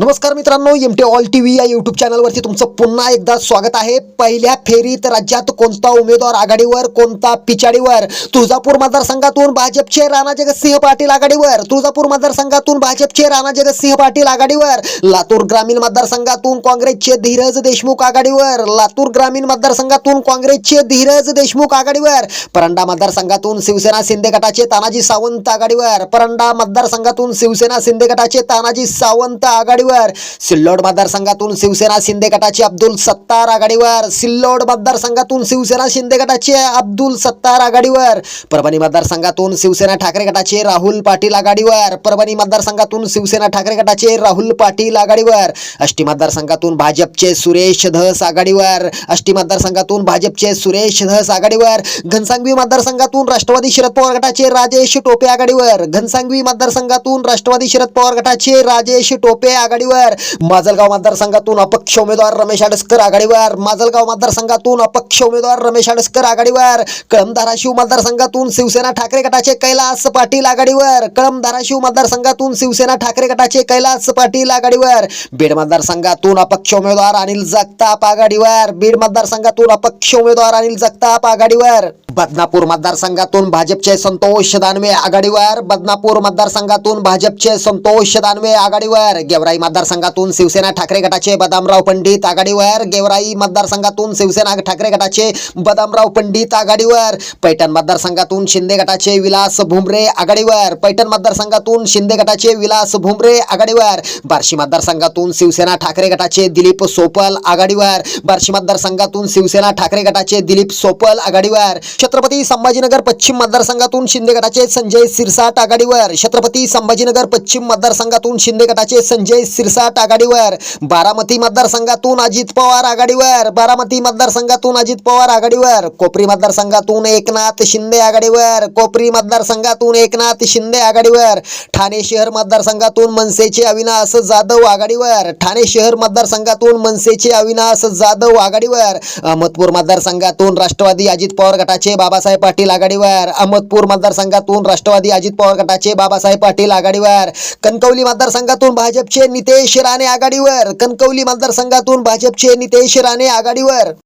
नमस्कार मित्रांनो M T all T V या युट्यूब चॅनलवरती तुमचं पुन्हा एकदा स्वागत आहे. पहिल्या फेरीत राज्यात कोणता उमेदवार आघाडीवर कोणता पिछाडीवर? तुळजापूर मतदारसंघातून भाजपचे राणा जगतसिंह पाटील आघाडीवर. तुळजापूर मतदारसंघातून भाजपचे राणा जगतसिंह पाटील आघाडीवर. लातूर ग्रामीण मतदारसंघातून काँग्रेसचे धीरज देशमुख आघाडीवर. लातूर ग्रामीण मतदारसंघातून काँग्रेसचे धीरज देशमुख आघाडीवर. परंडा मतदारसंघातून शिवसेना शिंदे गटाचे तानाजी सावंत आघाडीवर. परंडा मतदारसंघातून शिवसेना शिंदे गटाचे तानाजी सावंत आघाडीवर. सिल्लोड मतदारसंघातून शिवसेना शिंदे गटाचे अब्दुल सत्तार आघाडीवर. सिल्लोड मतदारसंघातून शिवसेना शिंदे गटाचे अब्दुल सत्तार आघाडीवर. परभणी मतदारसंघातून शिवसेना ठाकरे गटाचे राहुल पाटील आघाडीवर. परभणी मतदारसंघातून शिवसेना ठाकरे गटाचे राहुल पाटील आघाडीवर. अष्टी मतदारसंघातून भाजपचे सुरेश धस आघाडीवर. अष्टी मतदारसंघातून भाजपचे सुरेश धस आघाडीवर. घनसांगवी मतदारसंघातून राष्ट्रवादी शरद पवार गटाचे राजेश टोपे आघाडीवर. घनसांगवी मतदारसंघातून राष्ट्रवादी शरद पवार गटाचे राजेश टोपे आघाडी आघाडीवर. माजलगाव मतदारसंघातून अपक्ष उमेदवार रमेश आडसकर आघाडीवर. माजलगाव मतदारसंघातून अपक्ष उमेदवार रमेश आडसकर आघाडीवर. कळम धाराशिव मतदारसंघातून शिवसेना ठाकरे गटाचे कैलास पाटील आघाडीवर. कळम धाराशिव मतदारसंघातून शिवसेना ठाकरे गटाचे कैलास पाटील आघाडीवर. बीड मतदारसंघातून अपक्ष उमेदवार अनिल जगताप आघाडीवर. बीड मतदारसंघातून अपक्ष उमेदवार अनिल जगताप आघाडीवर. बदनापूर मतदारसंघातून भाजपचे संतोष दानवे आघाडीवर. बदनापूर मतदारसंघातून भाजपचे संतोष दानवे आघाडीवर. गेवराई मतदारसंघातून शिवसेना ठाकरे गटाचे बदामराव पंडित आघाडीवर. गेवराई मतदारसंघातून शिवसेना ठाकरे गटाचे बदामराव पंडित आघाडीवर. पैठण मतदारसंघातून शिंदे गटाचे विलास भुमरे आघाडीवर. पैठण मतदारसंघातून शिंदे गटाचे विलास भुमरे आघाडीवर. बार्शी मतदारसंघातून शिवसेना ठाकरे गटाचे दिलीप सोपल आघाडीवर. बार्शी मतदारसंघातून शिवसेना ठाकरे गटाचे दिलीप सोपल आघाडीवर. छत्रपती संभाजीनगर पश्चिम मतदारसंघातून शिंदे गटाचे संजय सिरसाट आघाडीवर छत्रपती संभाजीनगर पश्चिम मतदारसंघातून शिंदे गटाचे संजय सिरसाट आघाडीवर बारामती मतदारसंघातून अजित पवार आघाडीवर. बारामती मतदारसंघातून अजित पवार आघाडीवर. कोपरी मतदारसंघातून एकनाथ शिंदे आघाडीवर. कोपरी मतदारसंघातून एकनाथ शिंदे आघाडीवर. ठाणे शहर मतदारसंघातून मनसेचे अविनाश जाधव आघाडीवर. ठाणे शहर मतदारसंघातून मनसेचे अविनाश जाधव आघाडीवर. अहमदपूर मतदारसंघातून राष्ट्रवादी अजित पवार गटाचे बाबासाहेब पाटील आघाडीवर. अहमदपूर मतदारसंघातून राष्ट्रवादी अजित पवार गटाचे बाबासाहेब पाटील आघाडीवर. कणकवली मतदारसंघातून भाजपचे नितेश राणे आघाडीवर. कणकवली मतदारसंघातून भाजपचे नितेश राणे आघाडीवर.